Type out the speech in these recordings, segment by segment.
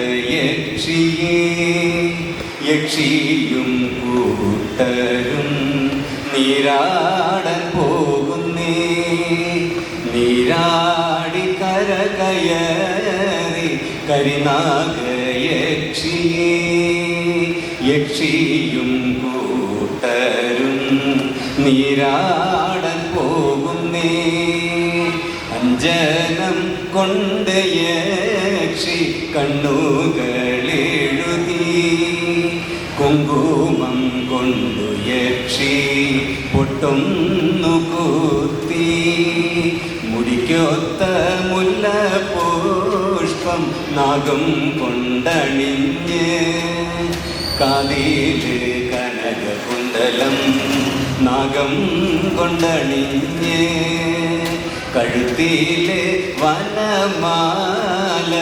കരിനാഗയക്ഷിയേ യക്ഷിയും കൂട്ടരും നീരാടൻ പോകുന്നേ. നീരാടി കരകയറി കരിനാഗയക്ഷിയേ യക്ഷിയും കൂട്ടരും നീരാടൻ പോകുന്നേ. അഞ്ജനം കൊണ്ട് യക്ഷി കണ്ണുകളെഴുതി കുങ്കുമം കൊണ്ടു യക്ഷി പൊട്ടുന്നു കൂത്തി. മുടിക്കൊത്ത മുല്ല പുഷ്പം നാഗം കൊണ്ടണിഞ്ഞ്. കാതിൽ കനകകുണ്ടലം നാഗം കൊണ്ടണിഞ്ഞ്. കഴുത്തിലെ വനമാല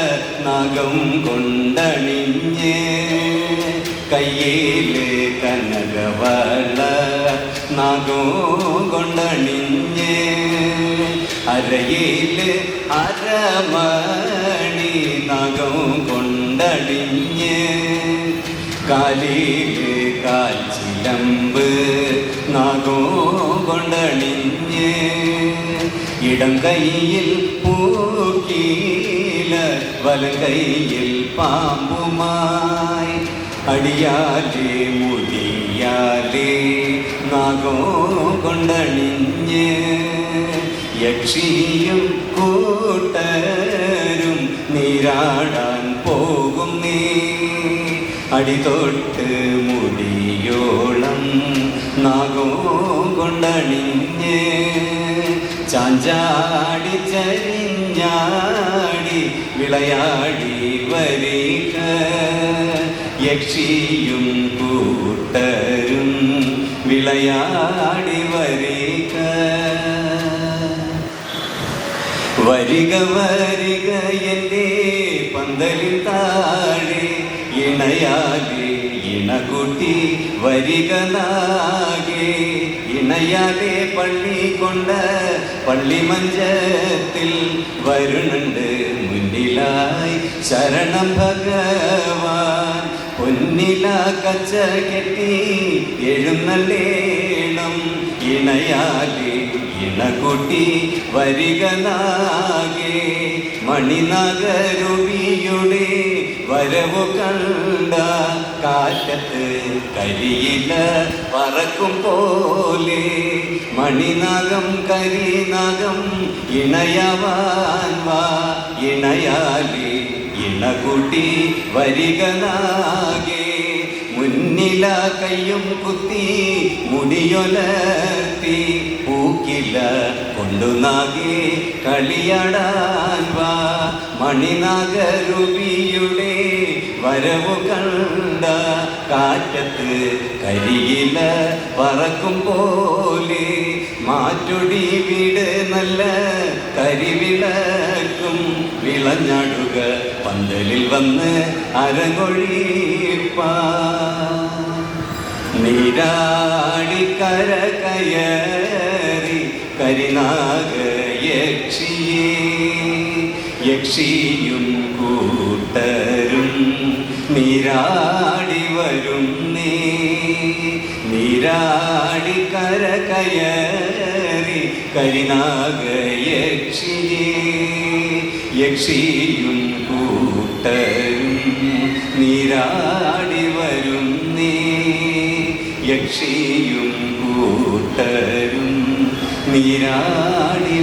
നാഗം കൊണ്ടണിഞ്ഞ്. കയ്യിലെ കനകവള നാഗോ കൊണ്ടണിഞ്ഞ്. അരയിലെ അരമണി നാഗം കൊണ്ടണിഞ്ഞ്. കാലിലെ കാൽച്ചിലമ്പ് നാഗോ കൊണ്ടണിഞ്ഞ്. ഇടം കൈയിൽ പൂക്കീല വലകൈയിൽ പാമ്പുമായി. അടിയാലേ മുടിയാലേ നാഗോ കൊണ്ടണിഞ്ഞ് യക്ഷിയും കൂട്ടരും നീരാടാൻ പോകുന്നേ. അടിതൊട്ട് മുടിയോളം നാഗോ ചാഞ്ചാടി ചരിഞ്ഞാടി വിളയാടി വരിക. യക്ഷിയും കൂട്ടരും വിളയാടി വരിക. വരിക വരിക എന്റെ പന്തലിൽ താഴെ ഇണയാകെ ഇണകുട്ടി വരിക നാകെ പള്ളി കൊണ്ട പള്ളി മഞ്ചത്തിൽ വരുന്നുണ്ട് മുന്നിലായി ശരണം ഭഗവാൻ. പൊന്നില കച്ച കെട്ടി എഴുന്നള്ളേണം. ഇണയാലെ ഇണകുട്ടി വരികനാകെ മണിനഗരുവിയുടെ വരവു കണ്ട കാറ്റത്ത് കരിയില പറക്കും പോലെ മണിനാഗം കരിനാഗം ഇണയവാൻ വാ. ഇണയാലി ഇണകുട്ടി വരികനാകെ മുന്നില കയ്യും കുത്തി മുടിയൊലത്തി പൂക്കില കൊണ്ടുനാകെ കളിയാടാൻ വാ. മണിനാഗരുവിയുടെ വരവു കണ്ട കാറ്റത്ത് കരിയില പറക്കും പോലെ മാറ്റൊടി വീട് നല്ല കരിവിളക്കും. വിളഞ്ഞാടുക പന്തലിൽ വന്ന് അരങ്ങൊഴിപ്പാ. നീരാടി കര കയറി കരിനാഗ യക്ഷിയേ യക്ഷിയും കൂട്ടരും നീരാടി വരുന്നേ നീരാടി കരകയറി കരിനാഗ യക്ഷിയേ. കൂട്ടരും നീരാടി വരുന്നേ യക്ഷിയും കൂട്ടരും നീരാടി